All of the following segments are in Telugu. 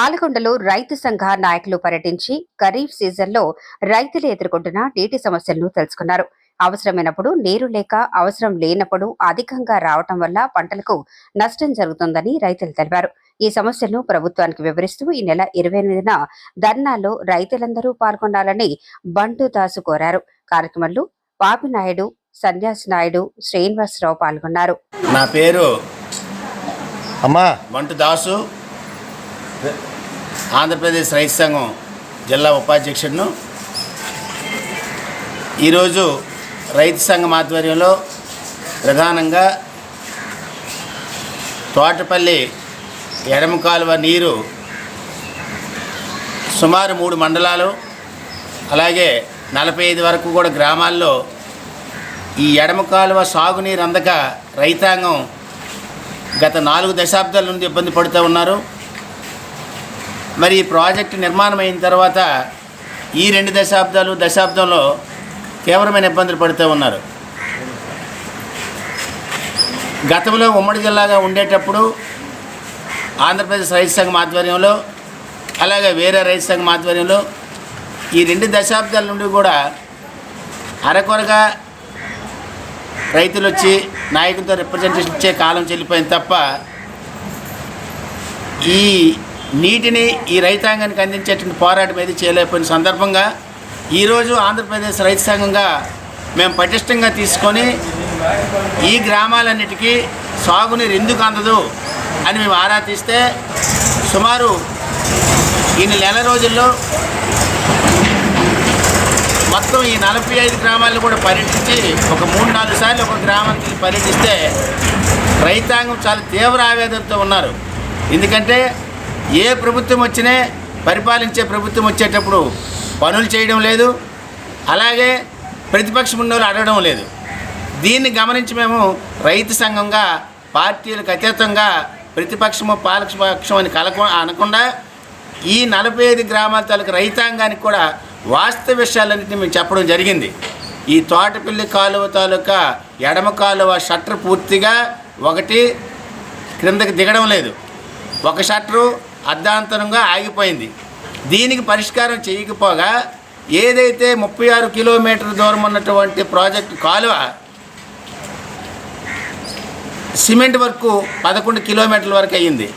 పాలకొండలో రైతు సంఘ నాయకులు పర్యటించి ఖరీఫ్ సీజన్లో రైతులు ఎదుర్కొంటున్న నీటి సమస్యలను తెలుసుకున్నారు. అవసరమైనప్పుడు నీరు లేక అవసరం లేనప్పుడు అధికంగా రావటం వల్ల పంటలకు నష్టం జరుగుతుందని రైతులు తెలిపారు. ఈ సమస్యలను ప్రభుత్వానికి వివరిస్తూ ఈ నెల ఇరవై ఎనిమిదిన ధర్నాలో రైతులందరూ పాల్గొనాలని బంటు దాసు కోరారు. కార్యక్రమంలో పాపినాయుడు సన్యాసి నాయుడు శ్రీనివాసరావు పాల్గొన్నారు. నా పేరు అమ్మా! వంటు దాసు. ఆంధ్రప్రదేశ్ రైతు సంఘం జిల్లా ఉపాధ్యక్షుడును. ఈరోజు రైతు సంఘం ఆధ్వర్యంలో ప్రధానంగా తోటపల్లి ఎడమ కాలువ నీరు సుమారు మూడు మండలాలు అలాగే నలభై ఐదు వరకు కూడా గ్రామాల్లో ఈ ఎడమ కాలువ సాగునీరు అందక రైతాంగం గత నాలుగు దశాబ్దాల నుండి ఇబ్బంది పడుతూ ఉన్నారు. మరి ఈ ప్రాజెక్టు నిర్మాణం అయిన తర్వాత ఈ రెండు దశాబ్దాలు దశాబ్దంలో తీవ్రమైన ఇబ్బందులు పడుతూ ఉన్నారు. గతంలో ఉమ్మడి జిల్లాగా ఉండేటప్పుడు ఆంధ్రప్రదేశ్ రైతు సంఘం ఆధ్వర్యంలో అలాగే వేరే రైతు సంఘం ఆధ్వర్యంలో ఈ రెండు దశాబ్దాల నుండి కూడా అరకొరగా రైతులు వచ్చి నాయకులతో రిప్రజెంటేషన్ ఇచ్చే కాలం చెల్లిపోయింది తప్ప ఈ నీటిని ఈ రైతాంగానికి అందించేటువంటి పోరాటం ఏది చేయలేకపోయిన సందర్భంగా ఈరోజు ఆంధ్రప్రదేశ్ రైతు సంఘంగా మేము పటిష్టంగా తీసుకొని ఈ గ్రామాలన్నిటికీ సాగునీరు ఎందుకు అందదు అని మేము ఆరా తీస్తే సుమారు ఈ నెల రోజుల్లో మొత్తం ఈ నలభై ఐదు గ్రామాలను కూడా పర్యటించి ఒక మూడు నాలుగు సార్లు ఒక గ్రామానికి పర్యటిస్తే రైతాంగం చాలా తీవ్ర ఆవేదనతో ఉన్నారు. ఎందుకంటే ఏ ప్రభుత్వం వచ్చినా పరిపాలించే ప్రభుత్వం వచ్చేటప్పుడు పనులు చేయడం లేదు అలాగే ప్రతిపక్షం ఉన్నోళ్ళు అడగడం లేదు. దీన్ని గమనించి మేము రైతు సంఘంగా పార్టీలకు అతీతంగా ప్రతిపక్షము పాలకపక్షం అని కలక అనకుండా ఈ నలభై ఐదు గ్రామాల తాలూకు రైతాంగానికి కూడా వాస్తవ విషయాలన్నింటినీ మేము చెప్పడం జరిగింది. ఈ తోటపల్లి కాలువ తాలూకా ఎడమ కాలువ షట్టర్ పూర్తిగా ఒకటి క్రిందకి దిగడం లేదు. ఒక షట్టరు అర్ధాంతరంగా ఆగిపోయింది. దీనికి పరిష్కారం చేయకపోగా ఏదైతే ముప్పై ఆరు కిలోమీటర్ దూరం ఉన్నటువంటి ప్రాజెక్టు కాలువ సిమెంట్ వరకు పదకొండు కిలోమీటర్ల వరకు అయ్యింది.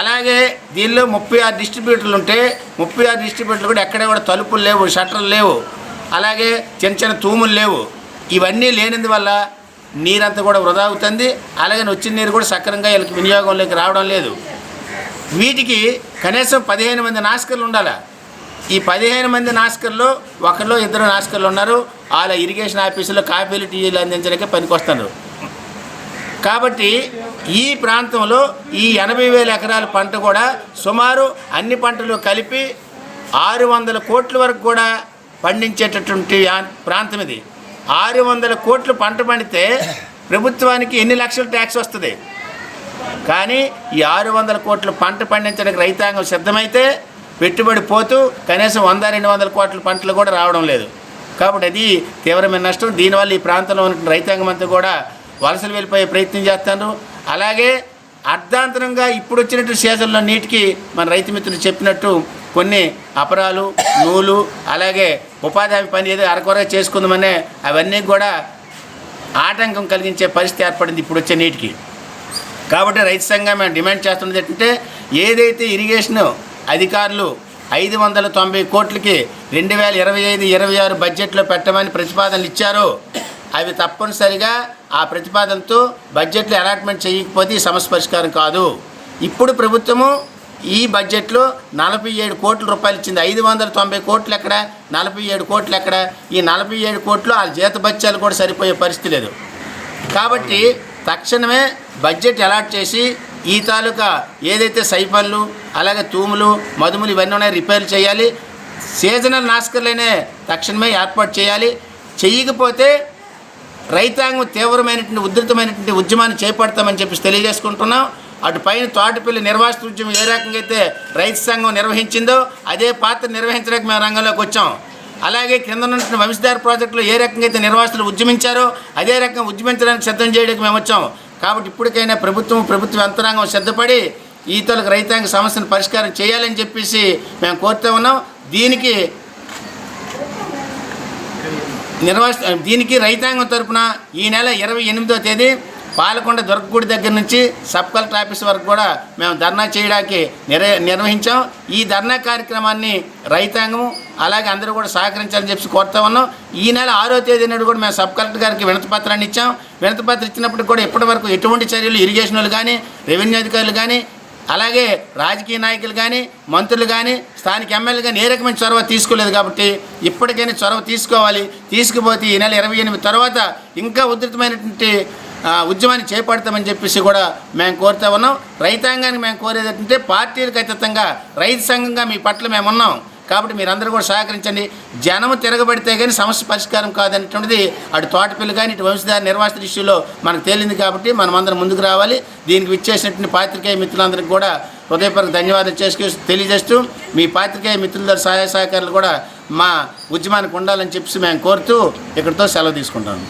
అలాగే దీనిలో ముప్పై ఆరు డిస్ట్రిబ్యూటర్లు ఉంటే ముప్పై ఆరు డిస్ట్రిబ్యూటర్లు కూడా ఎక్కడ కూడా తలుపులు లేవు షట్టర్లు లేవు. అలాగే చిన్న చిన్న తూములు లేవు. ఇవన్నీ లేనందువల్ల నీరంతా కూడా వృధా అవుతుంది. అలాగే వచ్చిన నీరు కూడా సక్రమంగా వీళ్ళకి వినియోగంలోకి రావడం లేదు. వీటికి కనీసం పదిహేను మంది నాస్కర్లు ఉండాలి? ఈ పదిహేను మంది నాస్కర్లు ఒకరిలో ఇద్దరు నాస్కర్లు ఉన్నారు. వాళ్ళ ఇరిగేషన్ ఆఫీసులో కాఫీలు టీలు అందించడానికి పనికొస్తున్నారు. కాబట్టి ఈ ప్రాంతంలో ఈ ఎనభై వేల ఎకరాల పంట కూడా సుమారు అన్ని పంటలు కలిపి ఆరు వందల కోట్ల వరకు కూడా పండించేటటువంటి ప్రాంతం ఇది. ఆరు వందల కోట్లు పంట పండితే ప్రభుత్వానికి ఎన్ని లక్షల ట్యాక్స్ వస్తుంది? కానీ ఈ ఆరు వందల కోట్లు పంట పండించడానికి రైతాంగం సిద్ధమైతే పెట్టుబడి పోతూ కనీసం వంద రెండు వందల కోట్ల పంటలు కూడా రావడం లేదు. కాబట్టి అది తీవ్రమైన నష్టం. దీనివల్ల ఈ ప్రాంతంలో ఉన్న రైతాంగం అంతా కూడా వలసలు వెళ్ళిపోయే ప్రయత్నం చేస్తాను అలాగే అర్ధాంతరంగా ఇప్పుడు వచ్చినట్టు సీజన్లో నీటికి మన రైతు మిత్రులు చెప్పినట్టు కొన్ని అపరాలు నూలు అలాగే ఉపాధి హామీ పని ఏదో అరకొరగా చేసుకుందామనే అవన్నీ కూడా ఆటంకం కలిగించే పరిస్థితి ఏర్పడింది ఇప్పుడు వచ్చే నీటికి. కాబట్టి రైతు సంఘం మేము డిమాండ్ చేస్తున్నది ఏంటంటే ఏదైతే ఇరిగేషన్ అధికారులు ఐదు వందల తొంభై కోట్లకి రెండు వేల ఇరవై ఐదు ఇరవై ఆరు బడ్జెట్లో పెట్టమని ప్రతిపాదనలు ఇచ్చారో అవి తప్పనిసరిగా ఆ ప్రతిపాదనతో బడ్జెట్లో అలాట్మెంట్ చేయకపోతే ఈ సమస్య పరిష్కారం కాదు. ఇప్పుడు ప్రభుత్వము ఈ బడ్జెట్లో నలభై ఏడు కోట్ల రూపాయలు ఇచ్చింది. ఐదు వందల తొంభై కోట్లు ఎక్కడ? నలభై ఏడు కోట్లు ఎక్కడ? ఈ నలభై ఏడు కోట్లు ఆ జీతభత్యాలు కూడా సరిపోయే పరిస్థితి లేదు. కాబట్టి తక్షణమే బడ్జెట్ అలాట్ చేసి ఈ తాలూకా ఏదైతే సైఫన్లు అలాగే తూములు మదుములు ఇవన్నీ ఉన్నాయి రిపేర్ చేయాలి. సీజనల్ నాస్కర్లనే తక్షణమే ఏర్పాటు చేయాలి. చేయకపోతే రైతాంగం తీవ్రమైనటువంటి ఉధృతమైనటువంటి ఉద్యమాన్ని చేపడతామని చెప్పి తెలియజేసుకుంటున్నాం. అటు పైన తోటపల్లి నిర్వాసిత ఉద్యమం ఏ రకంగా అయితే రైతు సంఘం నిర్వహించిందో అదే పాత్ర నిర్వహించడానికి మేము రంగంలోకి వచ్చాం. అలాగే కింద నుంచిన వంశధార ప్రాజెక్టులో ఏ రకంగా అయితే నిర్వాసితులు ఉద్యమించారో అదే రకంగా ఉద్యమించడానికి సిద్ధం చేయడానికి మేము వచ్చాం. కాబట్టి ఇప్పటికైనా ప్రభుత్వం ప్రభుత్వ యంత్రాంగం సిద్ధపడి ఈ రైతాంగ సమస్యను పరిష్కారం చేయాలని చెప్పేసి మేము కోరుతూ ఉన్నాం. దీనికి నిర్వాసి దీనికి రైతాంగం తరపున ఈ నెల ఇరవై ఎనిమిదో తేదీ పాలకొండ దుర్గగుడి దగ్గర నుంచి సబ్ కలెక్టర్ ఆఫీస్ వరకు కూడా మేము ధర్నా చేయడానికి నిర్ నిర్వహించాం. ఈ ధర్నా కార్యక్రమాన్ని రైతాంగం అలాగే అందరూ కూడా సహకరించాలని చెప్పి కోరుతా ఉన్నాం. ఈ నెల ఆరో తేదీ నాడు కూడా మేము సబ్ కలెక్టర్ గారికి వినతిపత్రాన్ని ఇచ్చాం. వినతిపత్రం ఇచ్చినప్పుడు కూడా ఇప్పటి వరకు ఎటువంటి చర్యలు ఇరిగేషన్లు కానీ రెవెన్యూ అధికారులు కానీ అలాగే రాజకీయ నాయకులు కానీ మంత్రులు కానీ స్థానిక ఎమ్మెల్యేలు కానీ ఏ రకమైన చొరవ తీసుకోలేదు కాబట్టి ఇప్పటికైనా చొరవ తీసుకోవాలి. తీసుకుపోతే ఈ నెల ఇరవై ఎనిమిది తర్వాత ఇంకా ఉధృతమైనటువంటి ఉద్యమాన్ని చేపడతామని చెప్పేసి కూడా మేము కోరుతా ఉన్నాం. రైతాంగానికి మేము కోరేది ఏంటంటే పార్టీలకు అతీతంగా రైతు సంఘంగా మీ పట్ల మేము ఉన్నాం. కాబట్టి మీరందరూ కూడా సహకరించండి. జనము తిరగబడితే కానీ సమస్య పరిష్కారం కాదనేటువంటిది అటు తోటపిల్లి కానీ ఇటు వంశధార నిర్వాసిత ఇష్యూలో మనకు తేలింది కాబట్టి మనం అందరం ముందుకు రావాలి. దీనికి విచ్చేసినటువంటి పాత్రికేయ మిత్రులందరికీ కూడా హృదయపూర్వక ధన్యవాదాలు చేసుకు తెలియజేస్తూ మీ పాత్రికేయ మిత్రుల సహాయ సహకారాలు కూడా మా ఉద్యమానికి ఉండాలని చెప్పి మేము కోరుతూ ఇక్కడితో సెలవు తీసుకుంటాము